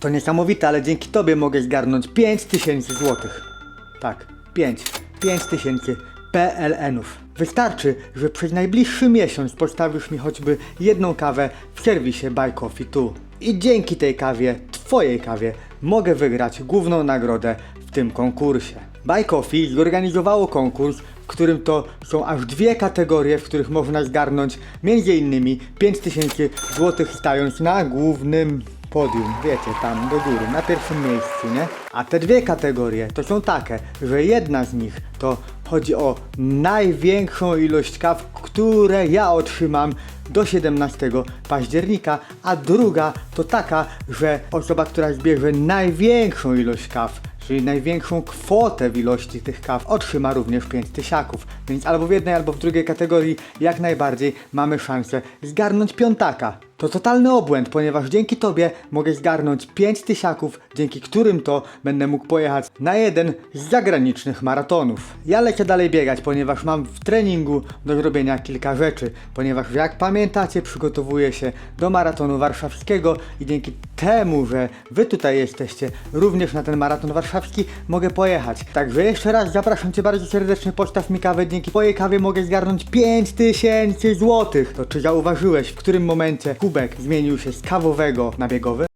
To niesamowite, ale dzięki tobie mogę zgarnąć 5000 złotych. Tak, 5. 5000 PLN-ów. Wystarczy, że przez najbliższy miesiąc postawisz mi choćby jedną kawę w serwisie Buy Coffee Tu. I dzięki tej kawie, twojej kawie, mogę wygrać główną nagrodę w tym konkursie. Buy Coffee zorganizowało konkurs, w którym to są aż dwie kategorie, w których można zgarnąć m.in. 5000 zł stając na głównym podium, wiecie, tam do góry, na pierwszym miejscu, nie? A te dwie kategorie to są takie, że jedna z nich to chodzi o największą ilość kaw, które ja otrzymam do 17 października, a druga to taka, że osoba, która zbierze największą ilość kaw, czyli największą kwotę w ilości tych kaw, otrzyma również 5 tysiaków. Więc albo w jednej, albo w drugiej kategorii jak najbardziej mamy szansę zgarnąć piątaka. To totalny obłęd, ponieważ dzięki tobie mogę zgarnąć 5 tysiaków, dzięki którym to będę mógł pojechać na jeden z zagranicznych maratonów. Ja lecę dalej biegać, ponieważ mam w treningu do zrobienia kilka rzeczy, ponieważ jak pamiętacie przygotowuję się do maratonu warszawskiego i dzięki temu, że wy tutaj jesteście, również na ten maraton warszawski mogę pojechać. Także jeszcze raz zapraszam cię bardzo serdecznie, postaw mi kawę, dzięki twojej kawie mogę zgarnąć 5000 złotych. To czy zauważyłeś, w którym momencie kubek zmienił się z kawowego na biegowy?